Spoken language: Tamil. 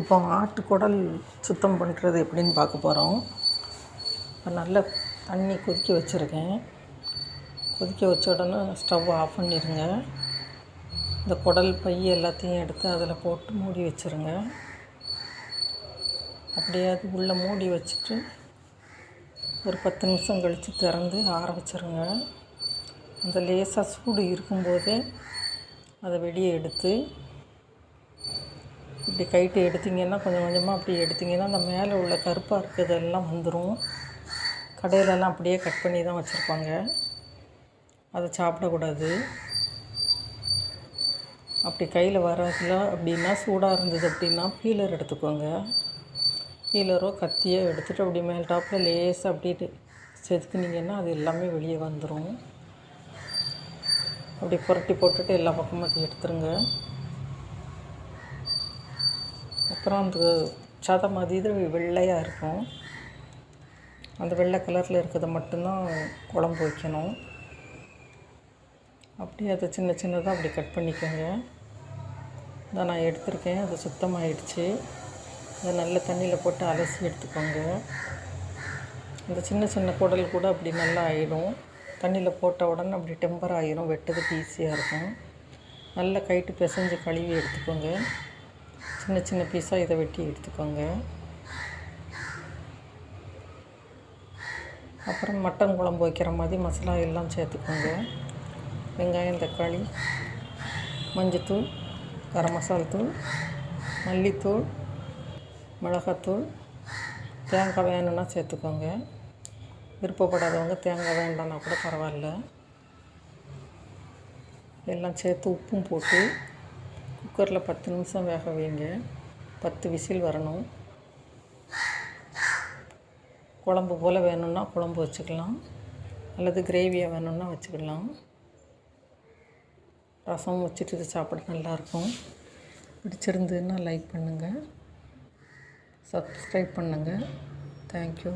இப்போ ஆட்டுக்குடல் சுத்தம் பண்ணுறது எப்படின்னு பார்க்க போகிறோம் இப்போ நல்லா தண்ணி கொதிக்க வச்சுருக்கேன். கொதிக்க வச்ச உடனே ஸ்டவ் ஆஃப் பண்ணிடுங்க இந்த குடல் பை எல்லாத்தையும் எடுத்து அதில் போட்டு மூடி வச்சுருங்க. அப்படியே அது உள்ளே மூடி வச்சுட்டு ஒரு பத்து நிமிஷம் கழித்து திறந்து ஆற வச்சுருங்க. அந்த லேசாக சூடு இருக்கும்போதே அதை வெளியே எடுத்து இப்படி கைட்டு எடுத்தீங்கன்னா கொஞ்சம் கொஞ்சமாக அப்படி எடுத்தீங்கன்னா அந்த மேலே உள்ள கருப்பாக இருக்கிறதெல்லாம் வந்துடும் கடையிலலாம் அப்படியே கட் பண்ணி தான் வச்சுருப்பாங்க. அதை சாப்பிடக்கூடாது. அப்படி கையில் வராதுல அப்படின்னா சூடாக இருந்தது அப்படின்னா பீலர் எடுத்துக்கோங்க. பீலரோ கத்தியோ எடுத்துகிட்டு அப்படி மேல் டாப்பில் லேசாக அப்படியே செதுக்குனிங்கன்னா அது எல்லாமே வெளியே வந்துடும் அப்படி புரட்டி போட்டுட்டு எல்லா பக்கமும் அதை எடுத்துருங்க. அப்புறம் அந்த சதம் மாதிரி இது வெள்ளையாக இருக்கும். அந்த வெள்ளை கலரில் இருக்கிறத மட்டும்தான் குழம்பு வைக்கணும். அப்படியே அதை சின்ன சின்னதாக அப்படி கட் பண்ணிக்கோங்க. இதை நான் எடுத்திருக்கேன். அது சுத்தமாகிடுச்சு அதை நல்ல தண்ணியில் போட்டு அலசி எடுத்துக்கோங்க. இந்த சின்ன சின்ன குடல் கூட அப்படி நல்லா ஆயிடும். தண்ணியில் போட்ட உடனே அப்படி டெம்பர் ஆகிரும் வெட்டதுக்கு ஈஸியாக இருக்கும். நல்லா கைட்டு பிசைஞ்சு கழுவி எடுத்துக்கோங்க. சின்ன சின்ன பீஸாக இதை வெட்டி எடுத்துக்கோங்க. அப்புறம் மட்டன் குழம்பு வைக்கிற மாதிரி மசாலா எல்லாம் சேர்த்துக்கோங்க. வெங்காயம் தக்காளி மஞ்சத்தூள் கரம் மசால் தூள் மல்லித்தூள் மிளகாத்தூள் தேங்காய் வேணும்னா சேர்த்துக்கோங்க. விருப்பப்படாதவங்க தேங்காய் வேண்டாம்னா கூட பரவாயில்ல. எல்லாம் சேர்த்து உப்பும் போட்டு குக்கரில் பத்து நிமிஷம் வேக வைங்க. பத்து விசில் வரணும். குழம்பு போல் வேணும்னா குழம்பு வச்சுக்கலாம். அல்லது கிரேவியாக வேணும்னா வச்சுக்கலாம். ரசம் வச்சுட்டு இது சாப்பிட நல்லாயிருக்கும். பிடிச்சிருந்ததுன்னா லைக் பண்ணுங்கள் சப்ஸ்கிரைப் பண்ணுங்கள் தேங்க்யூ